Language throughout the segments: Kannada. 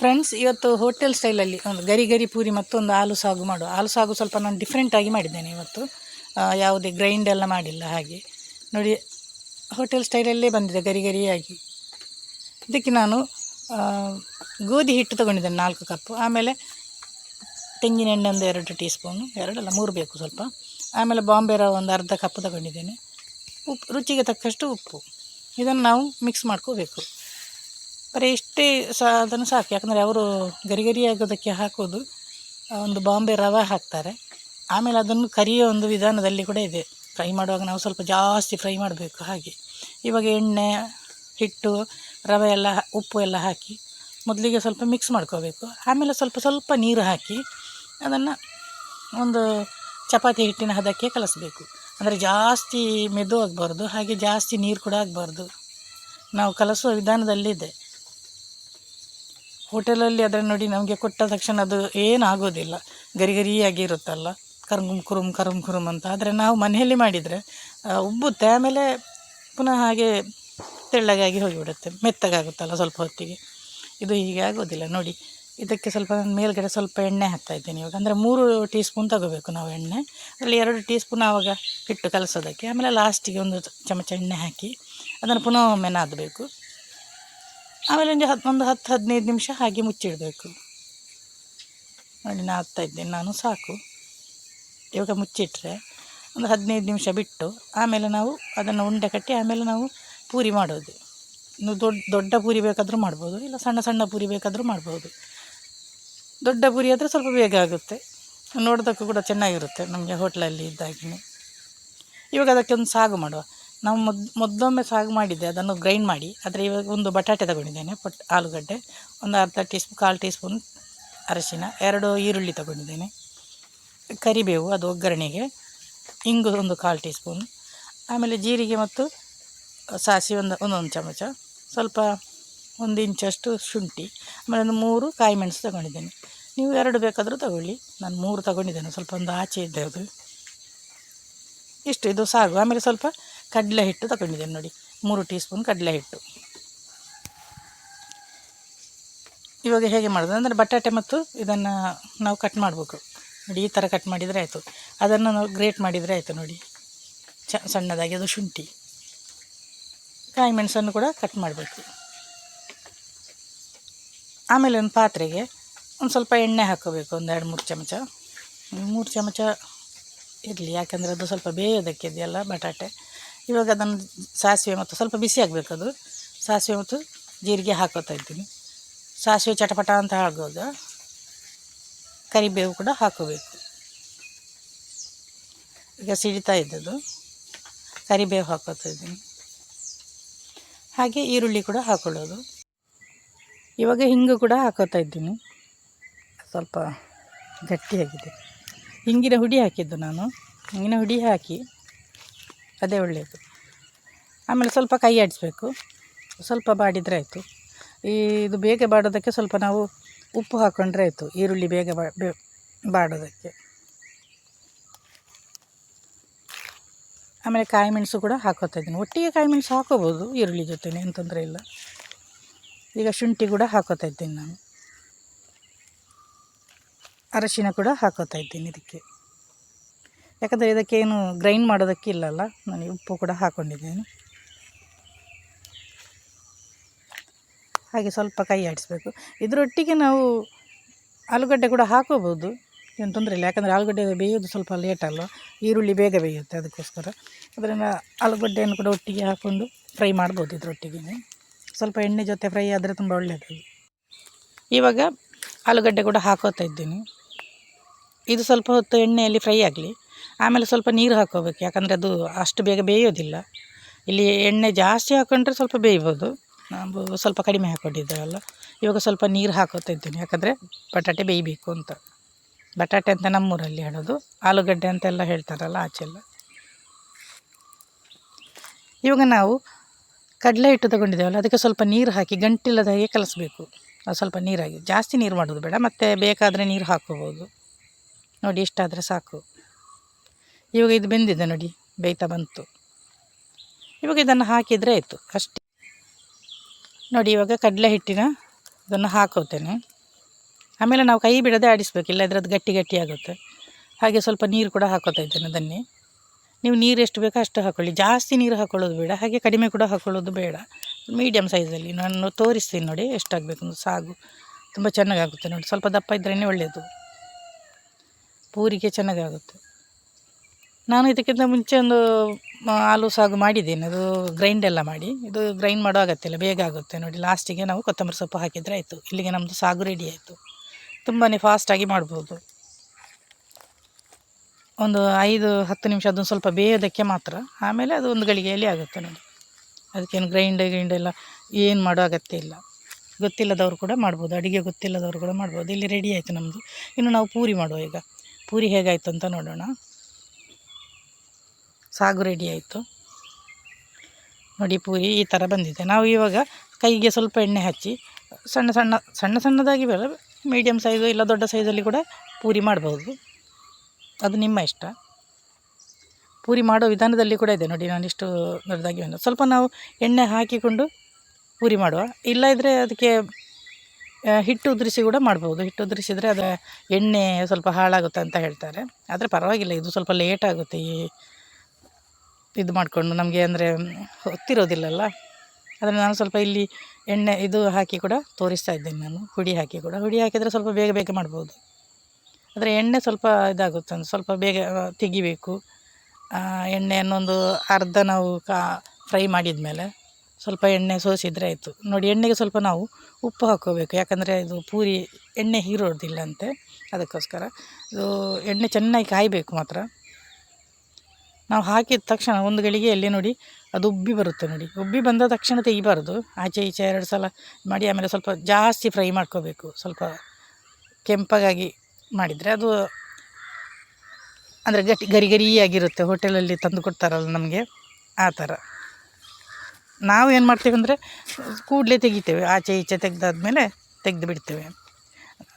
ಫ್ರೆಂಡ್ಸ್, ಇವತ್ತು ಹೋಟೆಲ್ ಸ್ಟೈಲಲ್ಲಿ ಒಂದು ಗರಿ ಗರಿ ಪೂರಿ ಮತ್ತೊಂದು ಹಾಲು ಸಾಗು ಮಾಡುವ ಆಲೂ ಸಾಗು ಸ್ವಲ್ಪ ನಾನು ಡಿಫ್ರೆಂಟಾಗಿ ಮಾಡಿದ್ದೇನೆ ಇವತ್ತು. ಯಾವುದೇ ಗ್ರೈಂಡ್ ಎಲ್ಲ ಮಾಡಿಲ್ಲ ಹಾಗೆ. ನೋಡಿ, ಹೋಟೆಲ್ ಸ್ಟೈಲಲ್ಲೇ ಬಂದಿದೆ ಗರಿ ಗರಿಯಾಗಿ. ಇದಕ್ಕೆ ನಾನು ಗೋಧಿ ಹಿಟ್ಟು ತಗೊಂಡಿದ್ದೇನೆ ನಾಲ್ಕು ಕಪ್ಪು. ಆಮೇಲೆ ತೆಂಗಿನ ಎಣ್ಣೆ ಒಂದು ಎರಡು ಟೀ ಸ್ಪೂನು ಎರಡಲ್ಲ, ಮೂರು ಬೇಕು ಸ್ವಲ್ಪ. ಆಮೇಲೆ ಬಾಂಬೆ ರವ ಒಂದು ಅರ್ಧ ಕಪ್ ತಗೊಂಡಿದ್ದೇನೆ. ಉಪ್ಪು ರುಚಿಗೆ ತಕ್ಕಷ್ಟು ಉಪ್ಪು. ಇದನ್ನು ನಾವು ಮಿಕ್ಸ್ ಮಾಡ್ಕೋಬೇಕು. ಬರೀ ಇಷ್ಟೇ ಸಹ ಅದನ್ನು ಸಾಕು. ಯಾಕಂದರೆ ಅವರು ಗರಿ ಗರಿ ಆಗೋದಕ್ಕೆ ಹಾಕೋದು ಒಂದು ಬಾಂಬೆ ರವೆ ಹಾಕ್ತಾರೆ. ಆಮೇಲೆ ಅದನ್ನು ಕರಿಯೋ ಒಂದು ವಿಧಾನದಲ್ಲಿ ಕೂಡ ಇದೆ. ಫ್ರೈ ಮಾಡುವಾಗ ನಾವು ಸ್ವಲ್ಪ ಜಾಸ್ತಿ ಫ್ರೈ ಮಾಡಬೇಕು ಹಾಗೆ. ಇವಾಗ ಎಣ್ಣೆ, ಹಿಟ್ಟು, ರವೆ ಎಲ್ಲ ಉಪ್ಪು ಎಲ್ಲ ಹಾಕಿ ಮೊದಲಿಗೆ ಸ್ವಲ್ಪ ಮಿಕ್ಸ್ ಮಾಡ್ಕೋಬೇಕು. ಆಮೇಲೆ ಸ್ವಲ್ಪ ಸ್ವಲ್ಪ ನೀರು ಹಾಕಿ ಅದನ್ನು ಒಂದು ಚಪಾತಿ ಹಿಟ್ಟಿನ ಹದಕ್ಕೆ ಕಲಿಸ್ಬೇಕು. ಅಂದರೆ ಜಾಸ್ತಿ ಮೆದು ಆಗಬಾರ್ದು, ಹಾಗೆ ಜಾಸ್ತಿ ನೀರು ಕೂಡ ಆಗಬಾರ್ದು. ನಾವು ಕಲಸುವ ವಿಧಾನದಲ್ಲಿದೆ. ಹೋಟೆಲಲ್ಲಿ ಅದರ ನೋಡಿ ನಮಗೆ ಕೊಟ್ಟ ತಕ್ಷಣ ಅದು ಏನಾಗೋದಿಲ್ಲ. ಗರಿ ಗರಿಯಾಗಿ ಇರುತ್ತಲ್ಲ. ಕರುಮ್ ಕುರುಮ್ ಕರುಮ್ ಕುರುಮ್ ಅಂತ. ಆದರೆ ನಾವು ಮನೆಯಲ್ಲಿ ಮಾಡಿದರೆ ಉಬ್ಬುತ್ತೆ, ಆಮೇಲೆ ಪುನಃ ಹಾಗೆ ತೆಳ್ಳಗಾಗಿ ಹೋಗಿಬಿಡುತ್ತೆ. ಮೆತ್ತಗಾಗುತ್ತಲ್ಲ ಸ್ವಲ್ಪ ಹೊತ್ತಿಗೆ. ಇದು ಹೀಗೆ ಆಗೋದಿಲ್ಲ. ನೋಡಿ, ಇದಕ್ಕೆ ಸ್ವಲ್ಪ ನಾನು ಮೇಲ್ಗಡೆ ಸ್ವಲ್ಪ ಎಣ್ಣೆ ಹಾಕ್ತಾ ಇದ್ದೀನಿ ಇವಾಗ. ಅಂದರೆ ಮೂರು ಟೀ ಸ್ಪೂನ್ ತಗೋಬೇಕು ನಾವು ಎಣ್ಣೆ. ಅದರಲ್ಲಿ ಎರಡು ಟೀ ಸ್ಪೂನ್ ಆವಾಗ ಹಿಟ್ಟು ಕಲಸೋದಕ್ಕೆ. ಆಮೇಲೆ ಲಾಸ್ಟಿಗೆ ಒಂದು ಚಮಚ ಎಣ್ಣೆ ಹಾಕಿ, ಅದನ್ನು ಪುನಃ ಒಮ್ಮೆ ನಾದಬೇಕು. ಆಮೇಲೆ ಒಂದು ಹತ್ತು ಒಂದು ಹತ್ತು, ಹದಿನೈದು ನಿಮಿಷ ಹಾಗೆ ಮುಚ್ಚಿಡಬೇಕು. ನೋಡಿ, ನಾ ಹಾಕ್ತಾ ಇದ್ದೇನೆ, ನಾನು ಸಾಕು. ಇವಾಗ ಮುಚ್ಚಿಟ್ರೆ ಒಂದು ಹದಿನೈದು ನಿಮಿಷ ಬಿಟ್ಟು ಆಮೇಲೆ ನಾವು ಅದನ್ನು ಉಂಡೆ ಕಟ್ಟಿ ಆಮೇಲೆ ನಾವು ಪೂರಿ ಮಾಡೋದು. ಇನ್ನು ದೊಡ್ಡ ದೊಡ್ಡ ಪೂರಿ ಬೇಕಾದರೂ ಮಾಡ್ಬೋದು, ಇಲ್ಲ ಸಣ್ಣ ಸಣ್ಣ ಪೂರಿ ಬೇಕಾದರೂ ಮಾಡ್ಬೋದು. ದೊಡ್ಡ ಪೂರಿ ಆದರೆ ಸ್ವಲ್ಪ ಬೇಗ ಆಗುತ್ತೆ. ನೋಡೋದಕ್ಕೂ ಕೂಡ ಚೆನ್ನಾಗಿರುತ್ತೆ ನಮಗೆ ಹೋಟ್ಲಲ್ಲಿ ಇದ್ದಾಗಿನೇ ಇವಾಗ ಅದಕ್ಕೆ ಒಂದು ಸಾಗು ಮಾಡುವ. ನಾವು ಮೊದ್ ಮೊದಲೊಮ್ಮೆ ಸಾಗು ಮಾಡಿದ್ದೆ, ಅದನ್ನು ಗ್ರೈಂಡ್ ಮಾಡಿ. ಆದರೆ ಇವಾಗ ಒಂದು ಬಟಾಟೆ ತಗೊಂಡಿದ್ದೇನೆ, ಪಟ್, ಆಲೂಗಡ್ಡೆ. ಒಂದು ಅರ್ಧ ಟೀ ಸ್ಪೂನ್ ಕಾಲು ಟೀ ಸ್ಪೂನ್ ಅರಶಿನ, ಎರಡು ಈರುಳ್ಳಿ ತಗೊಂಡಿದ್ದೇನೆ. ಕರಿಬೇವು, ಅದು ಒಗ್ಗರಣೆಗೆ. ಇಂಗು ಒಂದು ಕಾಲು ಟೀ ಸ್ಪೂನ್ ಆಮೇಲೆ ಜೀರಿಗೆ ಮತ್ತು ಸಾಸಿವೆ ಒಂದು, ಒಂದೊಂದು ಚಮಚ. ಸ್ವಲ್ಪ ಒಂದು ಇಂಚಷ್ಟು ಶುಂಠಿ. ಆಮೇಲೆ ಒಂದು ಮೂರು ಕಾಯಿ ಮೆಣಸು ತಗೊಂಡಿದ್ದೇನೆ. ನೀವು ಎರಡು ಬೇಕಾದರೂ ತಗೊಳ್ಳಿ. ನಾನು ಮೂರು ತಗೊಂಡಿದ್ದೇನೆ, ಸ್ವಲ್ಪ ಒಂದು ಆಚೆ ಇದ್ದೆ ಅದು. ಇಷ್ಟು, ಇದು ಸಾಗು. ಆಮೇಲೆ ಸ್ವಲ್ಪ ಕಡಲೆ ಹಿಟ್ಟು ತಗೊಂಡಿದ್ದೇನೆ ನೋಡಿ, ಮೂರು ಟೀ ಸ್ಪೂನ್ ಕಡಲೆ ಹಿಟ್ಟು. ಇವಾಗ ಹೇಗೆ ಮಾಡೋದು ಅಂದರೆ ಬಟಾಟೆ ಮತ್ತು ಇದನ್ನು ನಾವು ಕಟ್ ಮಾಡಬೇಕು. ನೋಡಿ, ಈ ಥರ ಕಟ್ ಮಾಡಿದರೆ ಆಯಿತು. ಅದನ್ನು ನಾವು ಗ್ರೇಟ್ ಮಾಡಿದರೆ ಆಯಿತು ನೋಡಿ, ಚ, ಸಣ್ಣದಾಗಿ ಅದು ಶುಂಠಿ. ಕಾಯಿ ಮೆಣಸನ್ನು ಕೂಡ ಕಟ್ ಮಾಡಬೇಕು. ಆಮೇಲೆ ಒಂದು ಪಾತ್ರೆಗೆ ಒಂದು ಸ್ವಲ್ಪ ಎಣ್ಣೆ ಹಾಕೋಬೇಕು ಒಂದು ಎರಡು ಮೂರು ಚಮಚ. ಮೂರು ಚಮಚ ಇರಲಿ, ಯಾಕಂದರೆ ಅದು ಸ್ವಲ್ಪ ಬೇಯೋದಕ್ಕೆ ಇದೆಯಲ್ಲ ಬಟಾಟೆ. ಇವಾಗ ಅದನ್ನು ಸಾಸಿವೆ ಮತ್ತು ಸ್ವಲ್ಪ ಬಿಸಿ ಆಗಬೇಕು ಅದು. ಸಾಸಿವೆ ಮತ್ತು ಜೀರಿಗೆ ಹಾಕೋತಾ ಇದ್ದೀನಿ. ಸಾಸಿವೆ ಚಟಪಟ ಅಂತ ಆಗುವಾಗ ಕರಿಬೇವು ಕೂಡ ಹಾಕೋಬೇಕು. ಈಗ ಸಿಡಿತಾ ಇದ್ದದ್ದು ಕರಿಬೇವು ಹಾಕೋತಾ ಇದ್ದೀನಿ. ಹಾಗೆ ಈರುಳ್ಳಿ ಕೂಡ ಹಾಕೊಳ್ಳೋದು. ಇವಾಗ ಹಿಂಗು ಕೂಡ ಹಾಕೋತಾ ಇದ್ದೀನಿ. ಸ್ವಲ್ಪ ಗಟ್ಟಿಯಾಗಿದೆ. ಹಿಂಗಿನ ಹುಡಿ ಹಾಕಿದ್ದು ನಾನು. ಹಿಂಗಿನ ಹುಡಿ ಹಾಕಿ ಅದೇ ಒಳ್ಳೆಯದು ಆಮೇಲೆ ಸ್ವಲ್ಪ ಕೈ ಆಡಿಸ್ಬೇಕು. ಸ್ವಲ್ಪ ಬಾಡಿದರೆ ಆಯಿತು. ಈ ಇದು ಬೇಗ ಬಾಡೋದಕ್ಕೆ ಸ್ವಲ್ಪ ನಾವು ಉಪ್ಪು ಹಾಕ್ಕೊಂಡ್ರೆ ಆಯಿತು. ಈರುಳ್ಳಿ ಬೇಗ ಬಾಡೋದಕ್ಕೆ. ಆಮೇಲೆ ಕಾಯಿ ಮೆಣಸು ಕೂಡ ಹಾಕೋತಾ ಇದ್ದೀನಿ. ಒಟ್ಟಿಗೆ ಕಾಯಿ ಮೆಣಸು ಹಾಕೋಬೋದು, ಈರುಳ್ಳಿ ಜೊತೆನೇ, ಏನು ತೊಂದರೆ ಇಲ್ಲ. ಈಗ ಶುಂಠಿ ಕೂಡ ಹಾಕೋತಾ ಇದ್ದೀನಿ ನಾನು. ಅರಶಿನ ಕೂಡ ಹಾಕೋತಾ ಇದ್ದೀನಿ ಇದಕ್ಕೆ. ಯಾಕಂದರೆ ಇದಕ್ಕೇನು ಗ್ರೈಂಡ್ ಮಾಡೋದಕ್ಕೆ ಇಲ್ಲಲ್ಲ ನಾನು ಉಪ್ಪು ಕೂಡ ಹಾಕ್ಕೊಂಡಿದ್ದೇನೆ ಹಾಗೆ ಸ್ವಲ್ಪ ಕೈ ಆಡಿಸ್ಬೇಕು. ಇದರೊಟ್ಟಿಗೆ ನಾವು ಆಲೂಗಡ್ಡೆ ಕೂಡ ಹಾಕೋಬೋದು, ಏನು ತೊಂದರೆ ಇಲ್ಲ. ಯಾಕಂದರೆ ಆಲೂಗಡ್ಡೆ ಬೇಯೋದು ಸ್ವಲ್ಪ ಲೇಟ್ ಈರುಳ್ಳಿ ಬೇಗ ಬೇಯುತ್ತೆ ಅದಕ್ಕೋಸ್ಕರ. ಅದರಿಂದ ಆಲೂಗಡ್ಡೆಯನ್ನು ಕೂಡ ಒಟ್ಟಿಗೆ ಹಾಕ್ಕೊಂಡು ಫ್ರೈ ಮಾಡ್ಬೋದು ಇದರೊಟ್ಟಿಗೆ. ಸ್ವಲ್ಪ ಎಣ್ಣೆ ಜೊತೆ ಫ್ರೈ ಆದರೆ ತುಂಬ ಒಳ್ಳೆಯದು ಇವಾಗ ಆಲೂಗಡ್ಡೆ ಕೂಡ ಹಾಕೋತಾ ಇದ್ದೀನಿ. ಇದು ಸ್ವಲ್ಪ ಹೊತ್ತು ಎಣ್ಣೆಯಲ್ಲಿ ಫ್ರೈ ಆಗಲಿ. ಆಮೇಲೆ ಸ್ವಲ್ಪ ನೀರು ಹಾಕೋಬೇಕು ಯಾಕಂದರೆ ಅದು ಅಷ್ಟು ಬೇಗ ಬೇಯೋದಿಲ್ಲ. ಇಲ್ಲಿ ಎಣ್ಣೆ ಜಾಸ್ತಿ ಹಾಕ್ಕೊಂಡ್ರೆ ಸ್ವಲ್ಪ ಬೇಯ್ಬೋದು. ನಾವು ಸ್ವಲ್ಪ ಕಡಿಮೆ ಹಾಕ್ಕೊಂಡಿದ್ದೇವಲ್ಲ ಇವಾಗ ಸ್ವಲ್ಪ ನೀರು ಹಾಕೋತಾ ಇದ್ದೀನಿ. ಯಾಕಂದರೆ ಬಟಾಟೆ ಬೇಯಬೇಕು ಅಂತ. ಬಟಾಟೆ ಅಂತ ನಮ್ಮೂರಲ್ಲಿ ಹೇಳೋದು. ಆಲೂಗಡ್ಡೆ ಅಂತೆಲ್ಲ ಹೇಳ್ತಾರಲ್ಲ ಆಚೆಲ್ಲ ಇವಾಗ ನಾವು ಕಡಲೆ ಹಿಟ್ಟು ತಗೊಂಡಿದ್ದೇವಲ್ಲ, ಅದಕ್ಕೆ ಸ್ವಲ್ಪ ನೀರು ಹಾಕಿ ಗಂಟಿಲ್ಲದ ಹಾಗೆ ಕಲಿಸ್ಬೇಕು. ಅದು ಸ್ವಲ್ಪ ನೀರಾಗಿ. ಜಾಸ್ತಿ ನೀರು ಮಾಡೋದು ಬೇಡ. ಮತ್ತು ಬೇಕಾದರೆ ನೀರು ಹಾಕೋಬೋದು ನೋಡಿ, ಇಷ್ಟಾದರೆ ಸಾಕು. ಇವಾಗ ಇದು ಬೆಂದಿದೆ ನೋಡಿ, ಬೇಯ್ತಾ ಬಂತು. ಇವಾಗ ಇದನ್ನು ಹಾಕಿದರೆ ಆಯಿತು, ಅಷ್ಟೇ. ನೋಡಿ, ಇವಾಗ ಕಡಲೆ ಹಿಟ್ಟಿನ ಇದನ್ನು ಹಾಕೋತೇನೆ. ಆಮೇಲೆ ನಾವು ಕೈ ಬಿಡದೆ ಆಡಿಸ್ಬೇಕು ಇಲ್ಲದ್ರೆ ಅದು ಗಟ್ಟಿ ಗಟ್ಟಿ ಆಗುತ್ತೆ. ಹಾಗೆ ಸ್ವಲ್ಪ ನೀರು ಕೂಡ ಹಾಕೋತಾ ಇದ್ದೇನೆ ಅದನ್ನೇ. ನೀವು ನೀರು ಎಷ್ಟು ಬೇಕೋ ಅಷ್ಟು ಹಾಕೊಳ್ಳಿ. ಜಾಸ್ತಿ ನೀರು ಹಾಕೊಳ್ಳೋದು ಬೇಡ, ಹಾಗೆ ಕಡಿಮೆ ಕೂಡ ಹಾಕೊಳ್ಳೋದು ಬೇಡ. ಮೀಡಿಯಮ್ ಸೈಜಲ್ಲಿ ನಾನು ತೋರಿಸ್ತೀನಿ ನೋಡಿ, ಎಷ್ಟಾಗಬೇಕು ಸಾಗು. ತುಂಬ ಚೆನ್ನಾಗಾಗುತ್ತೆ ನೋಡಿ, ಸ್ವಲ್ಪ ದಪ್ಪ ಇದ್ರೇ ಒಳ್ಳೆಯದು. ಪೂರಿಗೆ ಚೆನ್ನಾಗಾಗುತ್ತೆ. ನಾನು ಇದಕ್ಕಿಂತ ಮುಂಚೆ ಒಂದು ಆಲೂ ಸಾಗು ಮಾಡಿದ್ದೇನೆ. ಅದು ಗ್ರೈಂಡ್ ಎಲ್ಲ ಮಾಡಿ. ಇದು ಗ್ರೈಂಡ್ ಮಾಡೋ ಅಗತ್ಯ ಇಲ್ಲ ಬೇಗ ಆಗುತ್ತೆ. ನೋಡಿ ಲಾಸ್ಟಿಗೆ ನಾವು ಕೊತ್ತಂಬರಿ ಸೊಪ್ಪು ಹಾಕಿದರೆ ಆಯಿತು. ಇಲ್ಲಿಗೆ ನಮ್ಮದು ಸಾಗು ರೆಡಿ ಆಯಿತು. ತುಂಬಾ ಫಾಸ್ಟಾಗಿ ಮಾಡ್ಬೋದು. ಒಂದು ಐದು, ಹತ್ತು ನಿಮಿಷ ಅದನ್ನು ಸ್ವಲ್ಪ ಬೇಯೋದಕ್ಕೆ ಮಾತ್ರ. ಆಮೇಲೆ ಅದು ಒಂದು ಗಳಿಗೆಯಲ್ಲಿ ಆಗುತ್ತೆ ನೋಡಿ. ಅದಕ್ಕೇನು ಗ್ರೈಂಡ್ ಗ್ರೈಂಡ್ ಎಲ್ಲ ಏನು ಮಾಡೋ ಅಗತ್ಯ ಇಲ್ಲ. ಗೊತ್ತಿಲ್ಲದವರು ಕೂಡ ಮಾಡ್ಬೋದು. ಅಡುಗೆ ಗೊತ್ತಿಲ್ಲದವರು ಕೂಡ ಮಾಡ್ಬೋದು. ಇಲ್ಲಿ ರೆಡಿ ಆಯಿತು ನಮ್ಮದು ಇನ್ನು ನಾವು ಪೂರಿ ಮಾಡುವ ಈಗ. ಪೂರಿ ಹೇಗಾಯಿತು ಅಂತ ನೋಡೋಣ. ಸಾಗು ರೆಡಿ ಆಯಿತು. ನೋಡಿ ಪೂರಿ ಈ ಥರ ಬಂದಿದೆ. ನಾವು ಇವಾಗ ಕೈಗೆ ಸ್ವಲ್ಪ ಎಣ್ಣೆ ಹಚ್ಚಿ ಸಣ್ಣ ಸಣ್ಣ ಸಣ್ಣ ಸಣ್ಣದಾಗಿ ಬೇಡ ಮೀಡಿಯಮ್ ಸೈಜು ಇಲ್ಲ ದೊಡ್ಡ ಸೈಜಲ್ಲಿ ಕೂಡ ಪೂರಿ ಮಾಡ್ಬೋದು. ಅದು ನಿಮ್ಮ ಇಷ್ಟ. ಪೂರಿ ಮಾಡೋ ವಿಧಾನದಲ್ಲಿ ಕೂಡ ಇದೆ. ನೋಡಿ ನಾನು ಇಷ್ಟು ದೊಡ್ಡದಾಗಿ ಬಂದು ಸ್ವಲ್ಪ ನಾವು ಎಣ್ಣೆ ಹಾಕಿಕೊಂಡು ಪೂರಿ ಮಾಡುವ. ಇಲ್ಲ ಇದ್ದರೆ ಅದಕ್ಕೆ ಹಿಟ್ಟು ಉದುರಿಸಿ ಕೂಡ ಮಾಡ್ಬೋದು. ಹಿಟ್ಟು ಉದುರಿಸಿದರೆ ಅದು ಎಣ್ಣೆ ಸ್ವಲ್ಪ ಹಾಳಾಗುತ್ತೆ ಅಂತ ಹೇಳ್ತಾರೆ. ಆದರೆ ಪರವಾಗಿಲ್ಲ, ಇದು ಸ್ವಲ್ಪ ಲೇಟ್ ಆಗುತ್ತೆ ಈ ಇದು ಮಾಡಿಕೊಂಡು ನಮಗೆ ಅಂದರೆ ಹೊತ್ತಿರೋದಿಲ್ಲಲ್ಲ ಅದನ್ನು ನಾನು ಸ್ವಲ್ಪ ಇಲ್ಲಿ ಎಣ್ಣೆ ಇದು ಹಾಕಿ ಕೂಡ ತೋರಿಸ್ತಾ ಇದ್ದೇನೆ ನಾನು. ಹುಡಿ ಹಾಕಿ ಕೂಡ. ಹುಡಿ ಹಾಕಿದರೆ ಸ್ವಲ್ಪ ಬೇಗ ಬೇಗ ಮಾಡ್ಬೋದು. ಆದರೆ ಎಣ್ಣೆ ಸ್ವಲ್ಪ ಇದಾಗುತ್ತೆ ಸ್ವಲ್ಪ ಬೇಗ ತೆಗಿಬೇಕು. ಎಣ್ಣೆಯನ್ನೊಂದು ಅರ್ಧ ನಾವು ಕಾ, ಫ್ರೈ ಮಾಡಿದ ಮೇಲೆ ಸ್ವಲ್ಪ ಎಣ್ಣೆ ಸೋಸಿದರೆ ಆಯಿತು. ನೋಡಿ, ಎಣ್ಣೆಗೆ ಸ್ವಲ್ಪ ನಾವು ಉಪ್ಪು ಹಾಕೋಬೇಕು ಯಾಕಂದರೆ ಇದು ಪೂರಿ, ಎಣ್ಣೆ ಹೀರೋದಿಲ್ಲ ಅಂತೆ. ಅದಕ್ಕೋಸ್ಕರ. ಇದು ಎಣ್ಣೆ ಚೆನ್ನಾಗಿ ಕಾಯಬೇಕು ಮಾತ್ರ. ನಾವು ಹಾಕಿದ ತಕ್ಷಣ ಒಂದು ಗಳಿಗೆಯಲ್ಲಿ ನೋಡಿ ಅದು ಉಬ್ಬಿ ಬರುತ್ತೆ ನೋಡಿ. ಉಬ್ಬಿ ಬಂದ ತಕ್ಷಣ ತೆಗಿಬಾರ್ದು. ಆಚೆ ಈಚೆ ಎರಡು ಸಲ ಮಾಡಿ ಆಮೇಲೆ ಸ್ವಲ್ಪ ಜಾಸ್ತಿ ಫ್ರೈ ಮಾಡ್ಕೋಬೇಕು. ಸ್ವಲ್ಪ ಕೆಂಪಗಾಗಿ ಮಾಡಿದರೆ ಅದು ಅಂದರೆ ಗಟ್ಟಿ ಗರಿ ಗರಿಯಾಗಿರುತ್ತೆ. ಹೋಟೆಲಲ್ಲಿ ತಂದು ಕೊಡ್ತಾರಲ್ಲ ನಮಗೆ ಆ ಥರ. ನಾವು ಏನು ಮಾಡ್ತೇವೆ ಅಂದರೆ ಕೂಡಲೇ ತೆಗಿತೇವೆ. ಆಚೆ ಈಚೆ ತೆಗೆದಾದ್ಮೇಲೆ ತೆಗೆದು ಬಿಡ್ತೇವೆ.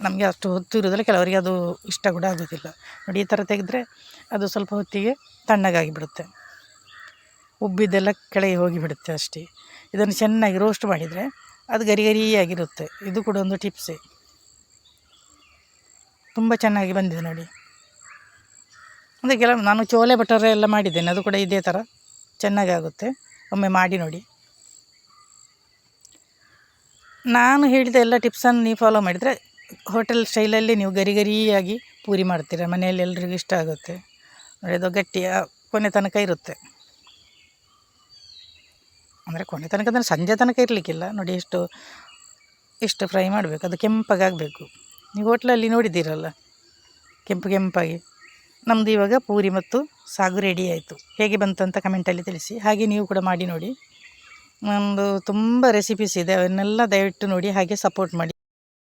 ನಮಗೆ ಅಷ್ಟು ಹೊತ್ತು ಇರೋದಿಲ್ಲ ಕೆಲವರಿಗೆ ಅದು ಇಷ್ಟ ಕೂಡ ಆಗೋದಿಲ್ಲ. ನೋಡಿ ಈ ಥರ ತೆಗೆದ್ರೆ ಅದು ಸ್ವಲ್ಪ ಹೊತ್ತಿಗೆ ತಣ್ಣಗಾಗಿ ಬಿಡುತ್ತೆ ಉಬ್ಬಿದ್ದೆಲ್ಲ ಕೆಳಗೆ ಹೋಗಿ ಬಿಡುತ್ತೆ ಅಷ್ಟೇ. ಇದನ್ನು ಚೆನ್ನಾಗಿ ರೋಸ್ಟ್ ಮಾಡಿದರೆ ಅದು ಗರಿ ಗರಿಯಾಗಿರುತ್ತೆ. ಇದು ಕೂಡ ಒಂದು ಟಿಪ್ಸೇ ತುಂಬ ಚೆನ್ನಾಗಿ ಬಂದಿದೆ ನೋಡಿ. ಅಂದರೆ ಕೆಲ ನಾನು ಚೋಲೆ ಬಟರ್ ಎಲ್ಲ ಮಾಡಿದ್ದೇನೆ. ಅದು ಕೂಡ ಇದೇ ಥರ ಚೆನ್ನಾಗಿ ಆಗುತ್ತೆ ಒಮ್ಮೆ ಮಾಡಿ ನೋಡಿ. ನಾನು ಹೇಳಿದ ಎಲ್ಲ ಟಿಪ್ಸನ್ನು ನೀವು ಫಾಲೋ ಮಾಡಿದರೆ ಹೋಟೆಲ್ ಸ್ಟೈಲಲ್ಲಿ ನೀವು ಗರಿ ಗರಿಯಾಗಿ ಪೂರಿ ಮಾಡ್ತೀರ. ಮನೆಯಲ್ಲಿ ಎಲ್ರಿಗೂ ಇಷ್ಟ ಆಗುತ್ತೆ. ನೋಡಿ ಅದು ಗಟ್ಟಿಯ ಕೊನೆ ತನಕ ಇರುತ್ತೆ. ಅಂದರೆ ಕೊನೆ ತನಕ ಅಂದರೆ ಸಂಜೆ ತನಕ ಇರಲಿಕ್ಕಿಲ್ಲ. ನೋಡಿ ಎಷ್ಟು ಇಷ್ಟು ಫ್ರೈ ಮಾಡಬೇಕು, ಅದು ಕೆಂಪಗಾಗಬೇಕು. ನೀವು ಹೋಟ್ಲಲ್ಲಿ ನೋಡಿದ್ದೀರಲ್ಲ, ಕೆಂಪು ಕೆಂಪಾಗಿ. ನಮ್ಮದು ಇವಾಗ ಪೂರಿ ಮತ್ತು ಸಾಗು ರೆಡಿ ಆಯಿತು. ಹೇಗೆ ಬಂತು ಅಂತ ಕಮೆಂಟಲ್ಲಿ ತಿಳಿಸಿ. ಹಾಗೆ ನೀವು ಕೂಡ ಮಾಡಿ ನೋಡಿ. ನಮ್ಮದು ತುಂಬ ರೆಸಿಪೀಸ್ ಇದೆ, ಅವನ್ನೆಲ್ಲ ದಯವಿಟ್ಟು ನೋಡಿ, ಹಾಗೆ ಸಪೋರ್ಟ್ ಮಾಡಿ.